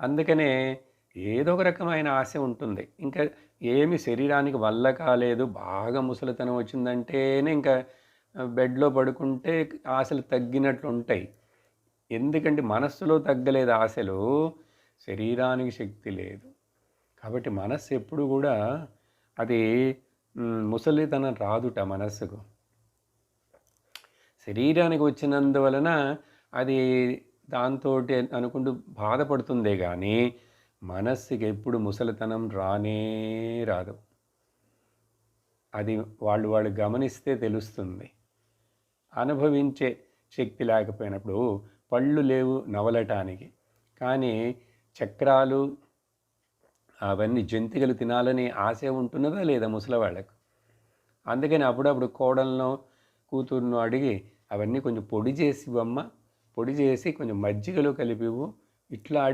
అందుకనే ఏదో ఒక రకమైన ఆశ ఉంటుంది. ఇంకా ఏమి శరీరానికి వల్ల కాలేదు బాగా ముసలితనం వచ్చిందంటేనే ఇంకా బెడ్లో పడుకుంటే ఆశలు తగ్గినట్లు ఉంటాయి. ఎందుకంటే మనస్సులో తగ్గలేదు ఆశలు శరీరానికి శక్తి లేదు. కాబట్టి మనస్సు ఎప్పుడు కూడా అది ముసలితనం రాదుట మనస్సుకు. శరీరానికి వచ్చినందువలన అది దాంతో అనుకుంటూ బాధపడుతుందే కానీ మనస్సుకి ఎప్పుడు ముసలితనం రానే రాదు. అది వాళ్ళు వాళ్ళు గమనిస్తే తెలుస్తుంది. అనుభవించే శక్తి లేకపోయినప్పుడు పళ్ళు లేవు నవలటానికి. కానీ చక్రాలు అవన్నీ జంతికలు తినాలని ఆశ ఉంటున్నదా లేదా ముసలివాళ్ళకు అందుకని అప్పుడప్పుడు కోడలను కూతురును అడిగి అవన్నీ కొంచెం పొడి చేసి ఇవ్వమ్మ. పొడి చేసి కొంచెం మజ్జిగలో కలిపివు ఇట్లా అడిగి